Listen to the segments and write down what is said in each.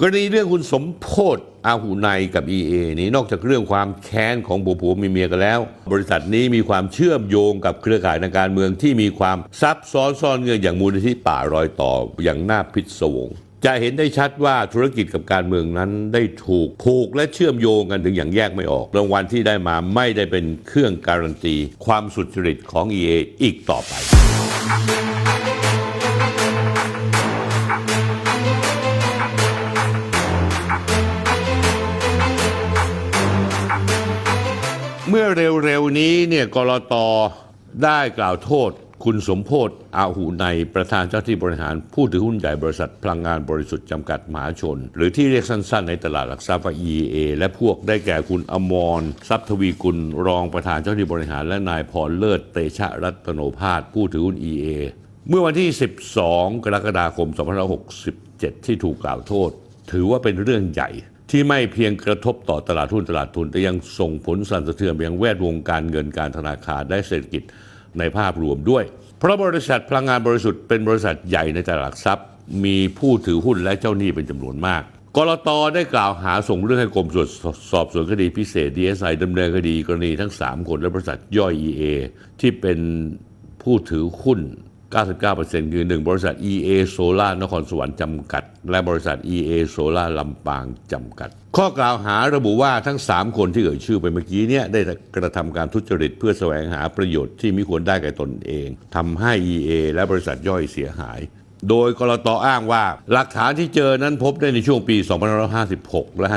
กรณีเรื่องคุณสมโพศอาหูในกับ EA นี้นอกจากเรื่องความแค้นของผัวผัวมีเมียกันแล้ว บริษัทนี้มีความเชื่อมโยงกับเครือข่ายทางการเมืองที่มีความซับซ้อนซ่อนเงื่อนอย่างมูลนิธิป่ารอยต่ออย่างน่าพิศวง จะเห็นได้ชัดว่าธุรกิจกับการเมืองนั้นได้ถูกผูกและเชื่อมโยงกันถึงอย่างแยกไม่ออกรางวัลที่ได้มาไม่ได้เป็นเครื่องการันตี ความสุจริตของ EA อีกต่อไป มื่อเร็วๆนี้เนี่ยกรตได้กล่าวโทษ คุณสมโพศอาหูในประธานเจ้าที่บริหารผู้ถือหุ้นใหญ่บริษัทพลังงานบริสุทธิ์จำกัดมหาชน หรือที่เรียกสั้นๆในตลาดหลักทรัพย์ว่า EA และพวกได้แก่คุณอมรทรัพย์ทวีกุลรองประธานเจ้าที่บริหารและนายพรเลิศเตชะรัตโนภาสผู้ถือหุ้น EA เมื่อวันที่ 12 กรกฎาคม 2567 ที่ถูกกล่าวโทษ ถือว่าเป็นเรื่องใหญ่ ที่ไม่เพียงกระทบต่อตลาดหุ้นตลาดทุน แต่ยังส่งผลสั่นสะเทือนไปยังแวดวงการเงินการธนาคารและเศรษฐกิจในภาพรวมด้วย เพราะบริษัทพลังงานบริสุทธิ์เป็นบริษัทใหญ่ในตลาดหลักทรัพย์ มีผู้ถือหุ้นและเจ้าหนี้เป็นจำนวนมากกรตได้กล่าวหาส่งเรื่องให้กรมสอบสวนคดีพิเศษ DSI ดำเนินคดีกรณีทั้ง 3 คนและบริษัทย่อย EA ที่เป็นผู้ถือหุ้น 99%คือ 1 บริษัท EA Solar นครสวรรค์จำกัด และบริษัท EA Solar ลำปางจำกัด ข้อกล่าวหาระบุว่าทั้ง 3 คนที่เอ่ยชื่อไปเมื่อกี้เนี่ยได้กระทำการทุจริตเพื่อแสวงหาประโยชน์ที่มิควรได้แก่ตนเองทำให้ EA และบริษัทย่อยเสียหายโดยกรตอ้างว่าหลักฐานที่เจอนั้นพบได้ในช่วงปี 2556 และ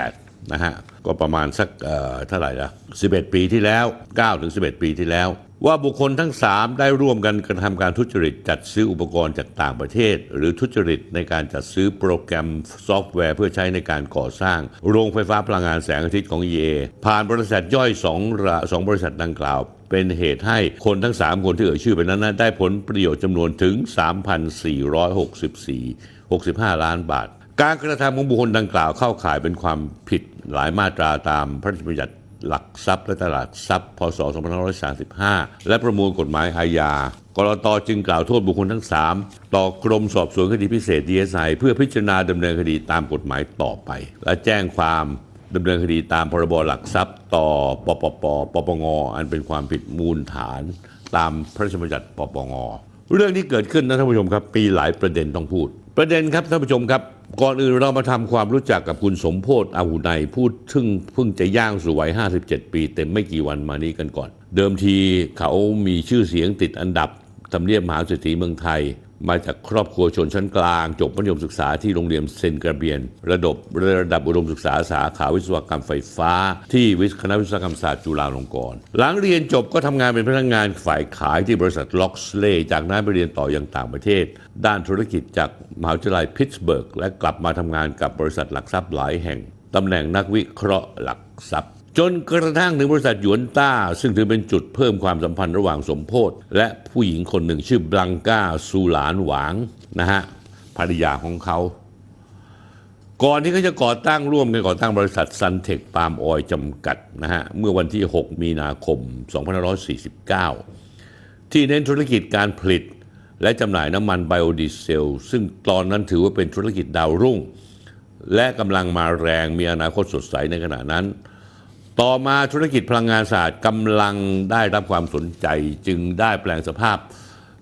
58 นะฮะ ก็ประมาณสักเอ่อเท่าไหร่ละ11 ปีที่แล้ว9ถึง11 ปีที่แล้ว ว่าบุคคลทั้ง 3 ได้ร่วมกันกระทำการทุจริต จัดซื้ออุปกรณ์จากต่างประเทศ หรือทุจริตในการจัดซื้อโปรแกรมซอฟต์แวร์เพื่อใช้ในการก่อสร้าง โรงไฟฟ้าพลังงานแสงอาทิตย์ของ EA ผ่านบริษัทย่อย2ระสองบริษัทดังกล่าว เป็นเหตุให้คนทั้ง 3 คนที่เอ่ยชื่อไปนั้นได้ผลประโยชน์จำนวนถึง 3,464 65 ล้านบาท การกระทำของบุคคลดังกล่าวเข้าข่ายเป็นความผิดหลายมาตราตามพระราชบัญญัติ หลักทรัพย์และตลาดทรัพย์ พศ 2535 และประมวลกฎหมายอาญากรตจึงกล่าวโทษบุคคลทั้ง 3 ต่อกรมสอบสวนคดีพิเศษ DSI เพื่อพิจารณาดำเนินคดีตามกฎหมายต่อไป และแจ้งความดำเนินคดีตามพรบหลักทรัพย์ ต่อปปปปปงอันเป็นความผิดมูลฐาน ตามพระราชบัญญัติปปงเรื่องที่เกิดขึ้นนะท่านผู้ชมครับมีหลายประเด็นต้องพูด ประเด็นครับท่านผู้ชมครับ ก่อนอื่นเรามาทำความรู้จักกับคุณสมโพศอาหูในพูดซึ่งเพิ่งจะย่างสู่วัย 57 ปีเต็มไม่กี่วันมานี้กันก่อน เดิมทีเขามีชื่อเสียงติดอันดับทำเนียบมหาเศรษฐีเมืองไทย มาจากครอบครัวชนชั้นกลาง จบมัธยมศึกษาที่โรงเรียนเซนกระเบียน ระดับระดับอุดมศึกษาสาขาวิศวกรรมไฟฟ้า ที่วิศคณะวิศวกรรมศาสตร์จุฬาลงกรณ์หลังเรียนจบก็ทำงานเป็นพนักงานฝ่ายขายที่บริษัทล็อกสเลย์จากนั้นไปเรียนต่อยังต่างประเทศ ด้านธุรกิจจากมหาวิทยาลัยพิตสเบิร์กและกลับมาทำงานกับบริษัทหลักทรัพย์หลายแห่งตำแหน่งนักวิเคราะห์หลักทรัพย์ จนกระทั่งถึงบริษัทหยวนต้า ซึ่งถือเป็นจุดเพิ่มความสัมพันธ์ระหว่างสมโพธและผู้หญิงคนหนึ่งชื่อบลังกาซูหลานหวางนะฮะภรรยาของเขา ก่อนที่เขาจะก่อตั้งร่วมกันก่อตั้งบริษัทซันเทคปาล์มออยจำกัดนะฮะเมื่อวันที่ 6 มีนาคม 2549 ที่เน้นธุรกิจการผลิตและจำหน่ายน้ำมันไบโอดีเซล ซึ่งตอนนั้นถือว่าเป็นธุรกิจดาวรุ่ง และกำลังมาแรงมีอนาคตสดใสในขณะนั้น ต่อมาธุรกิจพลังงานสะอาดกำลังได้รับความสนใจจึงได้แปลงสภาพ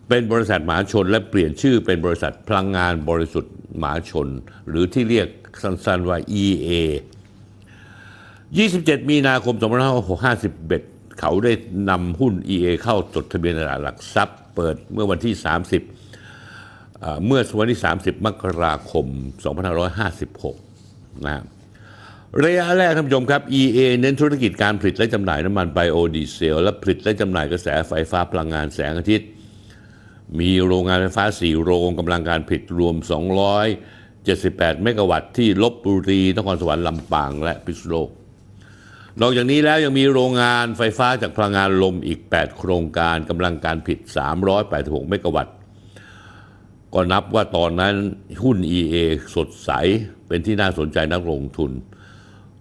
เป็นบริษัทหมาชนและเปลี่ยนชื่อเป็นบริษัทพลังงานบริสุทธิ์หมาชน หรือที่เรียกสั้นๆว่า EA 27 มีนาคม 2551 เขาได้นำหุ้น EA เข้าจดทะเบียนตลาดหลักทรัพย์เปิดเมื่อวันที่ 30 เมื่อวันที่ 30 มกราคม 2556 นะครับ ระยะแรกท่านผู้ชมครับ EA เน้นธุรกิจการผลิตและจำหน่ายน้ำมันไบโอดีเซล และผลิตและจำหน่ายกระแสไฟฟ้าพลังงานแสงอาทิตย์ มีโรงงานไฟฟ้า 4 โรงกำลังการผลิตรวม 278 เมกะวัตต์ที่ลบบุรี นครสวรรค์ลำปาง และพิษณุโลก นอกจากนี้แล้วยังมีโรงงานไฟฟ้าจากพลังงานลมอีก 8 โครงการกำลังการผลิต 386 เมกะวัตต์ก็นับว่าตอนนั้นหุ้น EA สดใสเป็นที่น่าสนใจนักลงทุน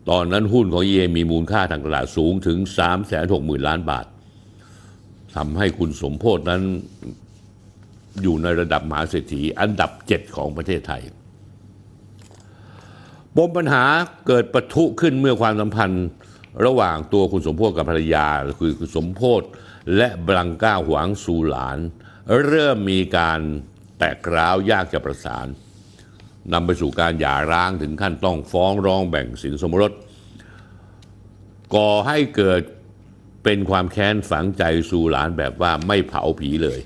ตอนนั้นหุ้นของ EA มีมูลค่าทางตลาดสูงถึง 360,000 ล้านบาททำให้คุณสมโพธนั้นอยู่ในระดับมหาเศรษฐีอันดับ 7 ของประเทศไทย ปมปัญหาเกิดปะทุขึ้นเมื่อความสัมพันธ์ระหว่างตัวคุณสมโพศกับภรรยา คือคุณสมโพศและบลังก้าหวางซูหลาน เริ่มมีการแตกร้าวยากจะประสาน นำไปสู่การหย่าร้างถึงขั้นต้องฟ้องร้องแบ่งสินสมรสก่อให้เกิดเป็นความแค้นฝังใจซูหลานแบบว่าไม่เผาผีเลย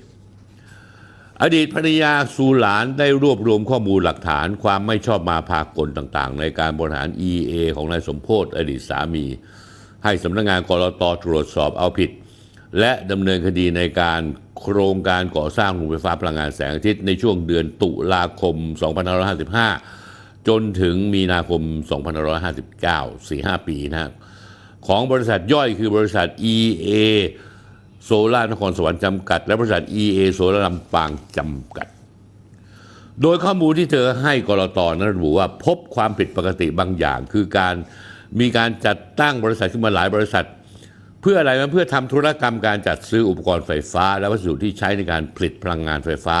อดีตภรรยาซูหลานได้รวบรวมข้อมูลหลักฐานความไม่ชอบมาพากลต่างๆ ในการบริหาร EA ของนายสมโพศอดีตสามี ให้สำนักงานกรตตรวจสอบเอาผิด และดำเนินคดีในการ โครงการก่อสร้างโรงไฟฟ้าพลังงานแสงอาทิตย์ในช่วงเดือนตุลาคม 2555 จนถึงมีนาคม 2559 4-5 ปีนะครับของบริษัทย่อยคือบริษัท EA โซล่านครสวรรค์จำกัด และบริษัท EA โซล่าลำปางจำกัด โดยข้อมูลที่เธอให้กรตนั้นระบุว่าพบความผิดปกติบางอย่าง คือการมีการจัดตั้งบริษัทขึ้นมาหลายบริษัท เพื่ออะไรมันเพื่อทำธุรกรรมการจัดซื้ออุปกรณ์ไฟฟ้า และวัสดุที่ใช้ในการผลิตพลังงานไฟฟ้า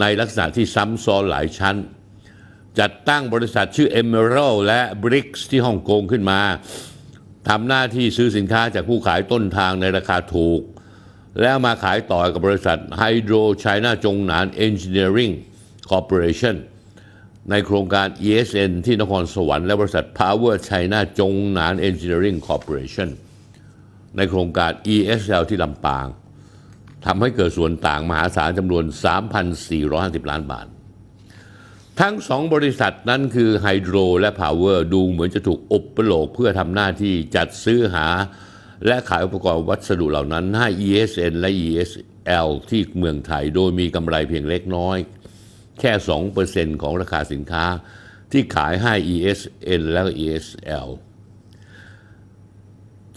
ในลักษณะที่ซ้ำซ้อนหลายชั้น จัดตั้งบริษัทชื่อ Emerald และ BRICS ที่ฮ่องกงขึ้นมาทำหน้าที่ซื้อสินค้าจากผู้ขายต้นทางในราคาถูก แล้วมาขายต่อกับบริษัท Hydro China จงหนาน Engineering Corporation ในโครงการ ESN ที่นครสวรรค์และบริษัท Power China จงหนาน Engineering Corporation ในโครงการ ESL ที่ลำปางทำให้เกิดส่วนต่างมหาศาลจำนวน 3,450 ล้านบาท ทั้งสองบริษัทนั้นคือไฮโดรและพาวเวอร์ดูเหมือนจะถูกอุประโลกเพื่อทำหน้าที่จัดซื้อหา และขายอุปกรณ์วัสดุเหล่านั้นให้ ESN และ ESL ที่เมืองไทยโดยมีกำไรเพียงเล็กน้อย แค่ 2%ของราคาสินค้าที่ขายให้ ESN และ ESL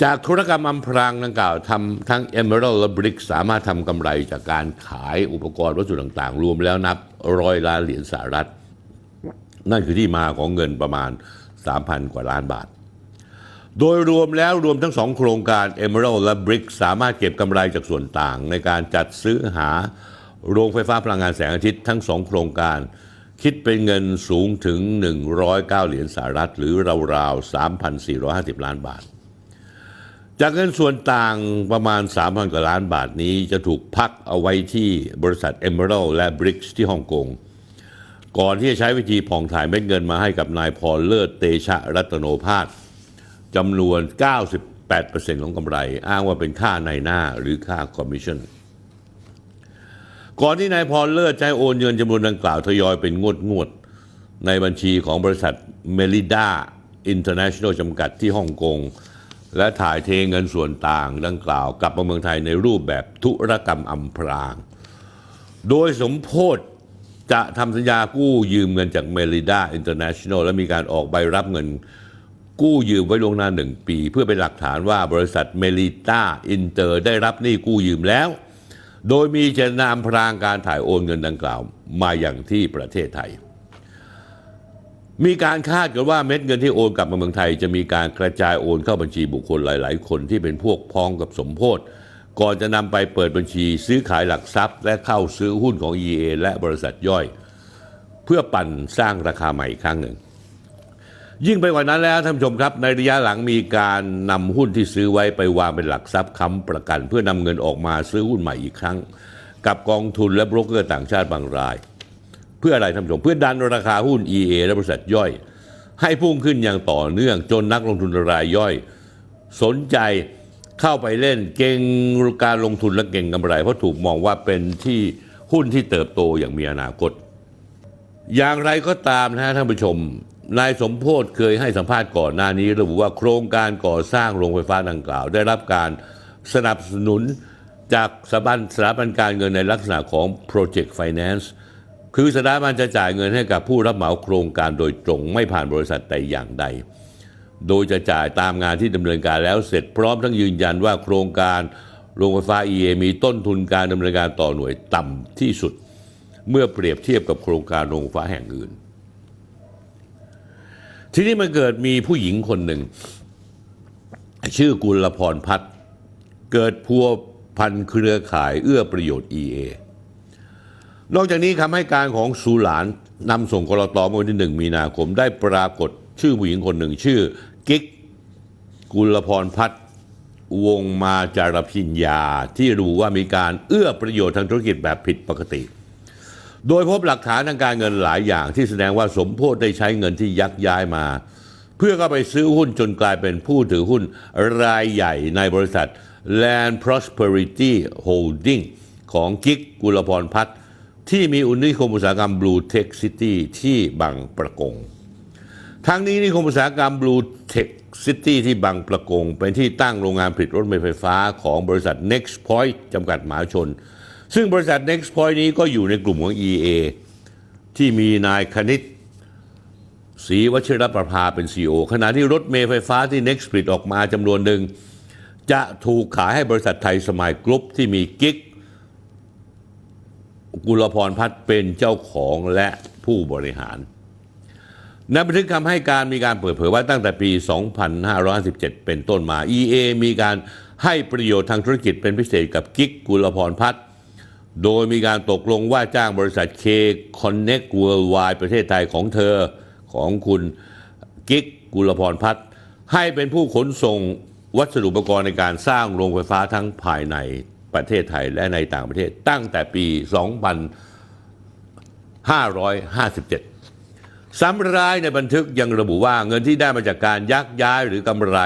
จากธุรกรรมอำพรางดังกล่าวทำทั้ง Emerald และ Brick สามารถทำกำไรจากการขายอุปกรณ์วัสดุต่างๆ รวมแล้วนับร้อยล้านเหรียญสหรัฐ นั่นคือที่มาของเงินประมาณ 3,000 กว่าล้านบาท โดยรวมแล้วรวมทั้งสองโครงการ Emerald และ Brick สามารถเก็บกำไรจากส่วนต่าง ในการจัดซื้อหาโรงไฟฟ้าพลังงานแสงอาทิตย์ทั้งสองโครงการ คิดเป็นเงินสูงถึง 109 เหรียญสหรัฐ หรือราวๆ 3,450 ล้านบาท จากเงินส่วนต่างประมาณ 3,000 กว่าล้านบาทนี้จะถูกพักเอาไว้ที่บริษัท Emerald และ BRICS ที่ฮ่องกง ก่อนที่จะใช้วิธีผ่องถ่ายเม็ดเงินมาให้กับนายพรเลิศเตชะรัตโนภาสจำนวน 98%ของกำไร อ้างว่าเป็นค่าในหน้าหรือค่าคอมมิชชั่น ก่อนที่นายพรเลิศใช้โอนเงินจำนวนดังกล่าวทยอยเป็นงวดงวดในบัญชีของบริษัทเมลิดาอินเตอร์เนชั่นแนลจำกัดที่ฮ่องกง และถ่ายเทเงินส่วนต่างดังกล่าวกลับมาเมืองไทยในรูปแบบธุรกรรมอำพราง โดยสมโพธจะทำสัญญากู้ยืมเงินจากเมลิด้าอินเตอร์เนชั่นแนลและมีการออกใบรับเงินกู้ยืมไว้ล่วงหน้าหนึ่งปี เพื่อเป็นหลักฐานว่าบริษัทเมลิดาอินเตอร์ได้รับหนี้กู้ยืมแล้ว โดยมีเจตนาอำพรางการถ่ายโอนเงินดังกล่าวมาอย่างที่ประเทศไทย มีการคาดกันว่าเม็ดเงินที่โอนกลับมาเมืองไทย จะมีการกระจายโอนเข้าบัญชีบุคคลหลาย ๆ คนที่เป็นพวกพ้องกับสมโพธก่อนจะนำไปเปิดบัญชีซื้อขายหลักทรัพย์ และเข้าซื้อหุ้นของ EA และบริษัทย่อย เพื่อปั่นสร้างราคาใหม่อีกครั้งหนึ่ง ยิ่งไปกว่านั้นแล้วท่านผู้ชมครับ ในระยะหลังมีการนำหุ้นที่ซื้อไว้ไปวางเป็นหลักทรัพย์ค้ำประกัน เพื่อนำเงินออกมาซื้อหุ้นใหม่อีกครั้ง กับกองทุนและโบรกเกอร์ต่างชาติบางราย เพื่ออะไรท่านผู้ชมเพื่อดันราคาหุ้น EA และบริษัทย่อย ให้พุ่งขึ้นอย่างต่อเนื่องจนนักลงทุนรายย่อย สนใจเข้าไปเล่นเก่งการลงทุนและเก่งกำไร เพราะถูกมองว่าเป็นที่หุ้นที่เติบโตอย่างมีอนาคต อย่างไรก็ตามนะฮะท่านผู้ชมนายสมโพศเคยให้สัมภาษณ์ก่อนหน้านี้ระบุว่าโครงการก่อสร้างโรงไฟฟ้าดังกล่าว ได้รับการสนับสนุนจากสถาบันสถาบันการเงินในลักษณะของ Project Finance คือสถาบันจะจ่ายเงินให้กับผู้รับเหมาโครงการโดยตรงไม่ผ่านบริษัทแต่อย่างใด โดยจะจ่ายตามงานที่ดำเนินการแล้วเสร็จพร้อมทั้งยืนยันว่าโครงการโรงไฟฟ้า EA มีต้นทุนการดำเนินการต่อหน่วยต่ำที่สุด เมื่อเปรียบเทียบกับโครงการโรงไฟฟ้าแห่งอื่น ทีนี้มันเกิดมีผู้หญิงคนหนึ่ง ชื่อกุลพรพัฒน์เกิดพัวพันเครือข่ายเอื้อประโยชน์ EA นอกจากนี้คำให้การของสูหลานนำส่งกรตเมื่อวันที่หนึ่งมีนาคมได้ปรากฏชื่อผู้หญิงคนหนึ่งชื่อ กิ๊กกุลพรพัฒน์วงมาจารพิญญาที่รู้ว่ามีการเอื้อประโยชน์ทางธุรกิจแบบผิดปกติ โดยพบหลักฐานทางการเงินหลายอย่างที่แสดงว่าสมโพธได้ใช้เงินที่ยักย้ายมา เพื่อเข้าไปซื้อหุ้นจนกลายเป็นผู้ถือหุ้นรายใหญ่ในบริษัท Land Prosperity Holding ของกิ๊กกุลพรพัฒน์ ที่มีอุนิคมอุตสาหกรรม Blue Tech City ที่บางประกง ทั้งนี้นิคมอุตสาหกรรม Blue Tech City ที่บางประกง เป็นที่ตั้งโรงงานผลิตรถเมล์ไฟฟ้าของบริษัท Next Point จำกัดมหาชน ซึ่งบริษัท Next Point นี้ก็อยู่ในกลุ่มของ EA ที่มีนายคณิตศรีวชิรประภาเป็น CEO ขณะที่รถเมล์ไฟฟ้าที่ Next ผลิตออกมาจำนวนหนึ่ง จะถูกขายให้บริษัทไทยสมัยกรุ๊ปที่มีกิ๊ก กุลพรพัฒน์เป็นเจ้าของและผู้บริหารในบันทึกคำให้การมีการเปิดเผยว่าตั้งแต่ปี 2557 เป็นต้นมา EA มีการให้ประโยชน์ทางธุรกิจเป็นพิเศษกับกิ๊กกุลพรพัฒน์โดยมีการตกลงว่าจ้างบริษัท K Connect Worldwide ประเทศไทยของเธอของคุณกิ๊กกุลพรพัฒน์ให้เป็นผู้ขนส่งวัสดุอุปกรณ์ในการสร้างโรงไฟฟ้าทั้งภายใน ประเทศไทยและในต่างประเทศตั้งแต่ปี 2557 ซ้ำร้ายในบันทึกยังระบุว่าเงินที่ได้มาจากการยักย้ายหรือกำไร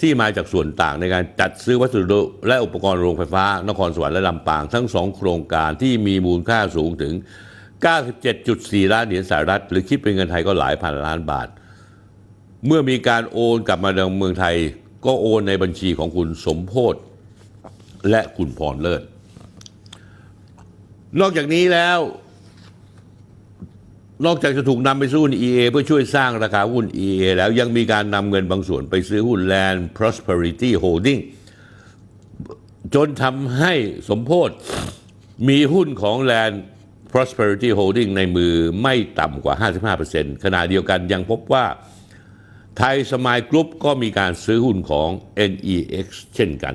ที่มาจากส่วนต่างในการจัดซื้อวัสดุและอุปกรณ์โรงไฟฟ้า นครสวรรค์และลำปาง ทั้งสองโครงการที่มีมูลค่าสูงถึง 97.4 ล้านเหรียญสหรัฐ หรือคิดเป็นเงินไทยก็หลายพันล้านบาท เมื่อมีการโอนกลับมาในเมืองไทย ก็โอนในบัญชีของคุณสมโพธ และคุณพรเลิศ นอกจากนี้แล้ว นอกจากจะถูกนำไปซื้อหุ้น EA เพื่อช่วยสร้างราคาหุ้น EA แล้วยังมีการนำเงินบางส่วนไปซื้อหุ้น Land Prosperity Holding จนทำให้สมโพธมีหุ้นของ Land Prosperity Holding ในมือไม่ต่ำกว่า 55%ขณะเดียวกันยังพบว่าไทยสมายกรุ๊ปก็มีการซื้อหุ้นของ NEX เช่นกัน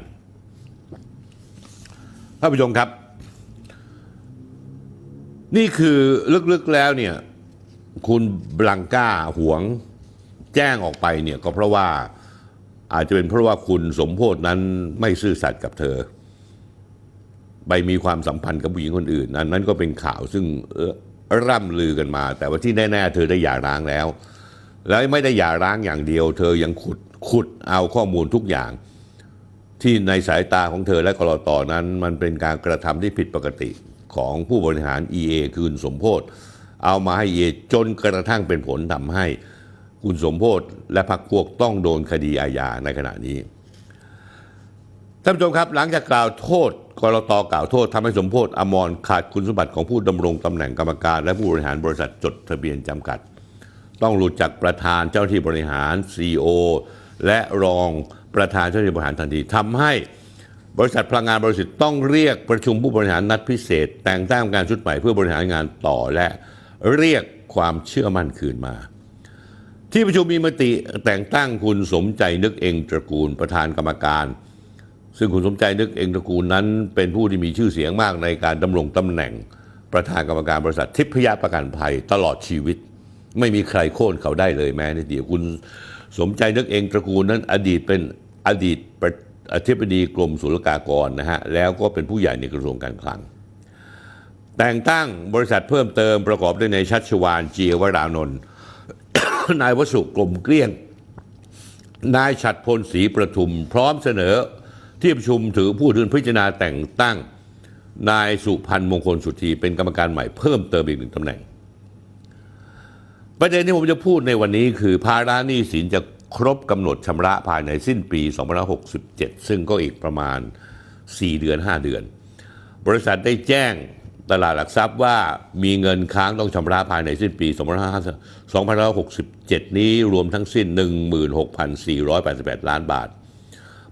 ท่านผู้ชมครับ นี่คือลึกๆแล้วเนี่ย คุณบลังก้าหวงแจ้งออกไปเนี่ยก็เพราะว่าอาจจะเป็นเพราะว่าคุณสมโพธนั้นไม่ซื่อสัตย์กับเธอ ไปมีความสัมพันธ์กับผู้หญิงคนอื่นอันนั้นก็เป็นข่าวซึ่งเอ่อร่ำลือกันมา แต่ว่าที่แน่ๆเธอได้หย่าร้างแล้ว แล้วไม่ได้หย่าร้างอย่างเดียว เธอยังขุดขุดเอาข้อมูลทุกอย่าง ที่ในสายตาของเธอและกรตนั้น มันเป็นการกระทำที่ผิดปกติของผู้บริหาร EA คือคุณสมโพธเอามาให้ EA จนกระทั่งเป็นผลทำให้คุณสมโพธและพรรคพวกต้องโดนคดีอาญาในขณะนี้ท่านผู้ชมครับหลังจากกล่าวโทษกรตกล่าวโทษทำให้สมโพธอมรขาดคุณสมบัติของผู้ดำรงตำแหน่งกรรมการ และผู้บริหารบริษัทจดทะเบียนจำกัด ต้องหลุดจากประธานเจ้าหน้าที่บริหาร CEO และรอง ประธานเจ้าหน้าที่บริหารทันทีทำให้บริษัทพลังงานบริษัทต้องเรียกประชุมผู้บริหารนัดพิเศษ แต่งตั้งการชุดใหม่เพื่อบริหารงานต่อและเรียกความเชื่อมั่นคืนมา ที่ประชุมมีมติแต่งตั้งคุณสมใจนึกเองตระกูลประธานกรรมการ ซึ่งคุณสมใจนึกเองตระกูลนั้น เป็นผู้ที่มีชื่อเสียงมากในการดำรงตำแหน่งประธานกรรมการบริษัททิพยประกันภัยตลอดชีวิต ไม่มีใครโค่นเขาได้เลยแม้นิดเดียวคุณสมใจนึกเองตระกูลนั้นอดีตเป็น อดีตอธิบดีกรมศุลกากรนะฮะแล้วก็เป็นผู้ใหญ่ในกระทรวงการคลัง แต่งตั้งบริษัทเพิ่มเติมประกอบด้วยนายชัชวานเจียวรานนท์นายวสุกลมเกลี้ยง นายฉัดพลศรีประทุม พร้อมเสนอที่ประชุมถือผู้ถือพิจารณาแต่งตั้ง นายสุพันธ์มงคลสุธีเป็นกรรมการใหม่เพิ่มเติมอีกหนึ่งตำแหน่ง ประเด็นที่ผมจะพูดในวันนี้คือภาระหนี้สินจะ ครบกำหนดชำระภายในสิ้นปี 2567 ซึ่งก็อีกประมาณ 4 เดือน 5 เดือน บริษัทได้แจ้งตลาดหลักทรัพย์ว่ามีเงินค้างต้องชำระภายในสิ้นปี 2567 นี้รวมทั้งสิ้น 16,488 ล้านบาท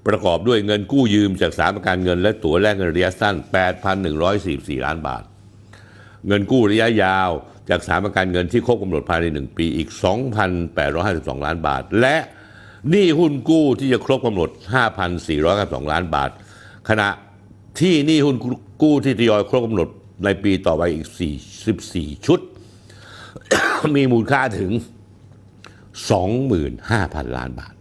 ประกอบด้วยเงินกู้ยืมจากสถานประกันเงินและตั๋วแลกเงินระยะสั้น 8,144 ล้านบาท เงินกู้ระยะยาว จากสถานประกันเงินที่ครบกำหนดภายใน 1 ปีอีก 2,852 ล้านบาท และหนี้หุ้นกู้ที่จะครบกำหนด 5,492 ล้านบาท ขณะที่หนี้หุ้นกู้ที่ทยอยครบกำหนดในปีต่อไปอีก 44 ชุด มีมูลค่าถึง 25,000 ล้านบาท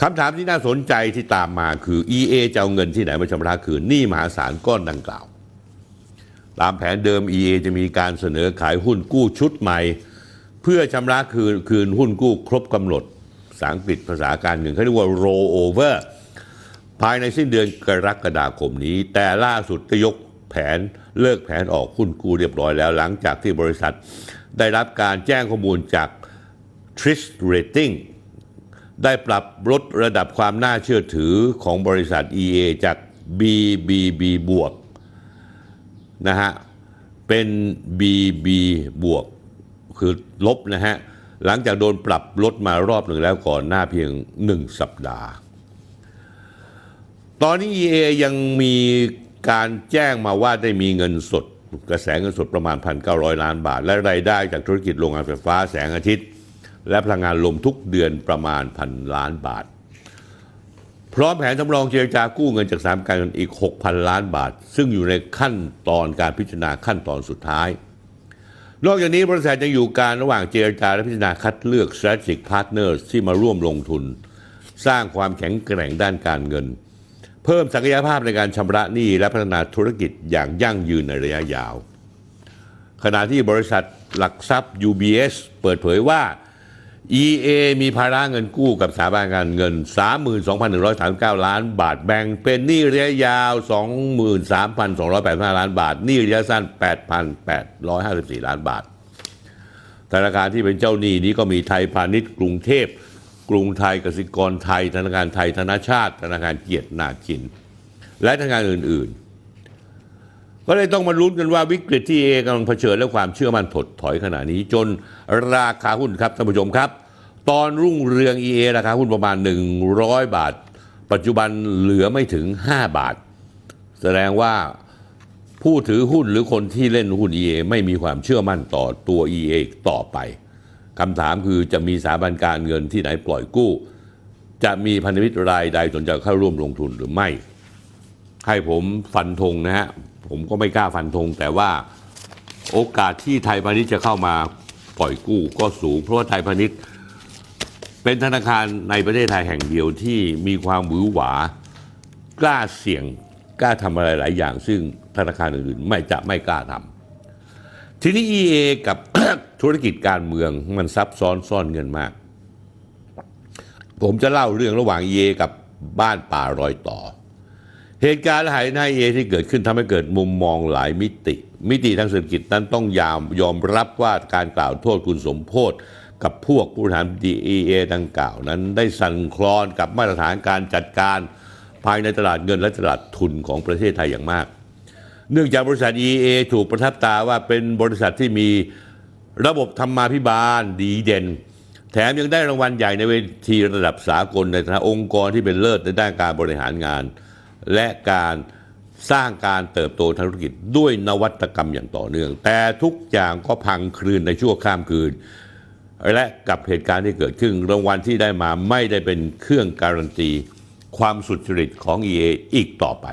คำถามที่น่าสนใจที่ตามมาคือ EA จะเอาเงินที่ไหนมาชำระคืนหนี้มหาศาลก้อนดังกล่าว ตามแผนเดิม EA จะมีการเสนอขายหุ้นกู้ชุดใหม่ เพื่อชำระคืนคืนหุ้นกู้ครบกำหนดภาษาอังกฤษภาษาการเงินเขาเรียกว่า roll over ภายในสิ้นเดือนกรกฎาคมนี้ แต่ล่าสุดก็ยกแผนเลิกแผนออกหุ้นกู้เรียบร้อยแล้ว หลังจากที่บริษัท ได้รับการแจ้งข้อมูลจาก Tris Rating ได้ปรับลดระดับความน่าเชื่อถือของบริษัท EA จาก BBB บวก นะฮะเป็น BB บวกคือลบนะฮะหลังจากโดนปรับลดมารอบหนึ่งแล้วก่อนหน้าเพียง 1 สัปดาห์ ตอนนี้ EA ยังมีการแจ้งมาว่าได้มีเงินสด กระแสเงินสดประมาณ 1,900 ล้านบาท และรายได้จากธุรกิจโรงงานไฟฟ้าแสงอาทิตย์ และพลังงานลมทุกเดือนประมาณพันล้านบาท พร้อมแผนสำรองเจรจากู้เงินจากสามการเงินอีก 6,000 ล้านบาท ซึ่งอยู่ในขั้นตอนการพิจารณาขั้นตอนสุดท้าย นอกจากนี้บริษัทยังอยู่การระหว่างเจรจาและพิจารณาคัดเลือก strategic partners ที่มาร่วมลงทุน สร้างความแข็งแกร่งด้านการเงิน เพิ่มศักยภาพในการชำระหนี้และพัฒนาธุรกิจอย่างยั่งยืนในระยะยาว ขณะที่บริษัทหลักทรัพย์ UBS เปิดเผยว่า EA มีภาระเงินกู้กับสถาบันการเงิน 32,139 ล้านบาท แบ่งเป็นหนี้ระยะยาว 23,285 ล้านบาท หนี้ระยะสั้น 8,854 ล้านบาท ธนาคารที่เป็นเจ้าหนี้นี้ก็มีไทยพาณิชย์กรุงเทพ กรุงไทยกสิกรไทย ธนาคารไทยธนาชาติ ธนาคารเกียรตินาคิน และธนาคารอื่น ๆ ก็เลยต้องมาลุ้นกันว่าวิกฤตที่เอกำลังเผชิญและความเชื่อมั่นถดถอยขณะนี้ จนราคาหุ้นครับท่านผู้ชมครับ ตอนรุ่งเรือง EA ราคาหุ้นประมาณ 100 บาท ปัจจุบันเหลือไม่ถึง 5 บาท แสดงว่าผู้ถือหุ้นหรือคนที่เล่นหุ้น EA ไม่มีความเชื่อมั่นต่อตัว EA อีกต่อไปคำถามคือจะมีสถาบันการเงินที่ไหนปล่อยกู้ จะมีพันธมิตรรายใดสนใจเข้าร่วมลงทุนหรือไม่ ให้ผมฟันธงนะฮะ ผมก็ไม่กล้าฟันธงแต่ว่าโอกาสที่ไทยพาณิชย์จะเข้ามาปล่อยกู้ก็สูง เพราะว่าไทยพาณิชย์เป็นธนาคารในประเทศไทยแห่งเดียวที่มีความหวือหวากล้าเสี่ยงกล้าทำอะไรหลายอย่าง ซึ่งธนาคารอื่นๆไม่จะไม่กล้าทำทีนี้ EA กับ ธุรกิจการเมืองมันซับซ้อนซ่อนเงินมาก ผมจะเล่าเรื่องระหว่าง EA กับบ้านป่ารอยต่อ เหตุการณ์หายหน้าเอที่เกิดขึ้นทำให้เกิดมุมมองหลายมิติ มิติทางเศรษฐกิจนั้นต้องยามยอมรับว่าการกล่าวโทษคุณสมโพศกับพวกผู้บริหาร DEA ดังกล่าวนั้น ได้สั่นคลอนกับมาตรฐานการจัดการภายในตลาดเงินและตลาดทุนของประเทศไทยอย่างมาก เนื่องจากบริษัท EA ถูกประทับตาว่าเป็นบริษัทที่มีระบบธรรมาภิบาลดีเด่น แถมยังได้รางวัลใหญ่ในเวทีระดับสากลในฐานะองค์กรที่เป็นเลิศในด้านการบริหารงาน และการสร้างการเติบโตทางธุรกิจด้วยนวัตกรรมอย่างต่อเนื่อง แต่ทุกอย่างก็พังคลืนในชั่วข้ามคืน และกับเหตุการณ์ที่เกิดขึ้นรางวัลที่ได้มาไม่ได้เป็นเครื่องการันตี ความสุจริตของ EA อีกต่อไป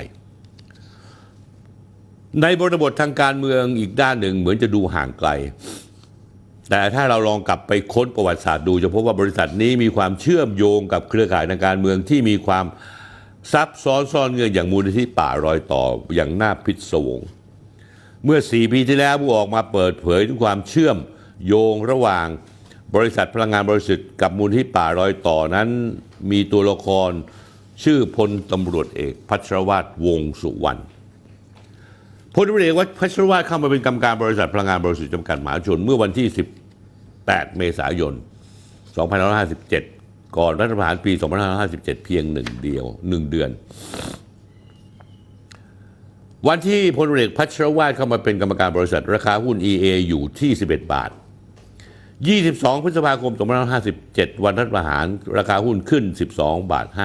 ในบริบททางการเมืองอีกด้านหนึ่งเหมือนจะดูห่างไกล แต่ถ้าเราลองกลับไปค้นประวัติศาสตร์ดูจะพบว่าบริษัทนี้มีความเชื่อมโยงกับเครือข่ายทางการเมืองที่มีความ ซับซ้อนซ่อนเงื่อนอย่างมูลนิธิป่ารอยต่ออย่างน่าพิศวง เมื่อ 4 ปีที่แล้วผู้ออกมาเปิดเผยถึงความเชื่อมโยงระหว่างบริษัทพลังงานบริสุทธิ์กับมูลที่ป่ารอยต่อนั้นมีตัวละครชื่อพลตำรวจเอกพัชรวาทวงศ์สุวรรณพลตำรวจเอกพัชรวาทเข้ามาเป็นกรรมการบริษัทพลังงานบริสุทธิ์จำกัดมหาชน เมื่อวันที่ 18 เมษายน 2557 ก่อนรัฐประหารปี 2557 เพียงหนึ่งเดียวหนึ่งเดือน วันที่พลเอกพัชรวาทเข้ามาเป็นกรรมการบริษัทราคาหุ้น EA อยู่ที่ 11 บาท 22 พฤษภาคม 2557 วันรัฐประหารราคาหุ้นขึ้น 12 บาท 50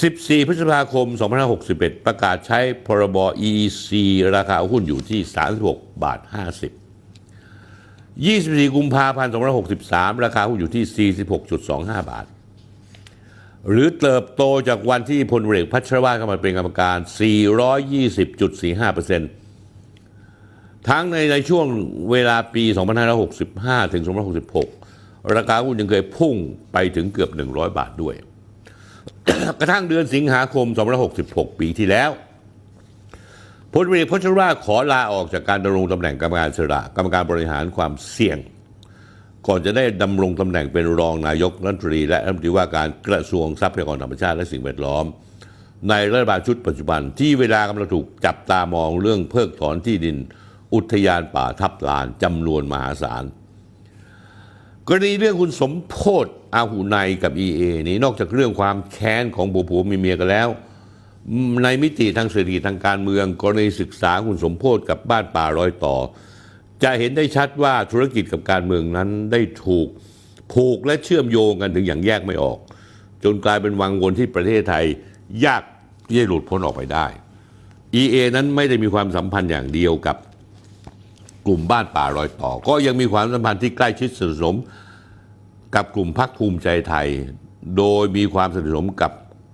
14 พฤษภาคม 2561 ประกาศใช้พรบ EC ราคาหุ้นอยู่ที่ 36 บาท 50 24 กุมภาพันธ์2563 ราคาหุ้นอยู่ที่ 46.25 บาท หรือเติบโตจากวันที่พลเรือกพัชรวาเข้ามาเป็นกรรมการ 420.45%ทั้งในในช่วงเวลาปี 2565 ถึง 2566 ราคาหุ้นยังเคยพุ่งไปถึงเกือบ 100 บาทด้วย กระทั่งเดือนสิงหาคม 2566 ปีที่แล้ว พลเอกพชราขอลาออกจากการดำรงตำแหน่งกรรมการสระกรรมการบริหารความเสี่ยง ก่อนจะได้ดำรงตำแหน่งเป็นรองนายกรัฐมนตรี และรัฐมนตรีว่าการกระทรวงทรัพยากรธรรมชาติและสิ่งแวดล้อม ในรัฐบาลชุดปัจจุบันที่เวลากำลังถูกจับตามองเรื่องเพิกถอนที่ดิน อุทยานป่าทับลานจำนวนมหาศาลกรณีเรื่องคุณสมโพศอาหูในกับ EA นี้นอกจากเรื่องความแค้นของผัวผัวมีเมียกันแล้ว ในมิติทางเศรษฐกิจทางการเมืองกรณีศึกษาคุณสมโพศกับบ้านป่ารอยต่อ จะเห็นได้ชัดว่าธุรกิจกับการเมืองนั้นได้ถูกผูกและเชื่อมโยงกันถึงอย่างแยกไม่ออก จนกลายเป็นวังวนที่ประเทศไทย ยากที่จะหลุดพ้นออกไปได้ EA นั้นไม่ได้มีความสัมพันธ์อย่างเดียวกับกลุ่มบ้านป่ารอยต่อ ก็ยังมีความสัมพันธ์ที่ใกล้ชิดสนิทสนมกับกลุ่มพักภูมิใจไทย โดยมีความสนิทสนมกับ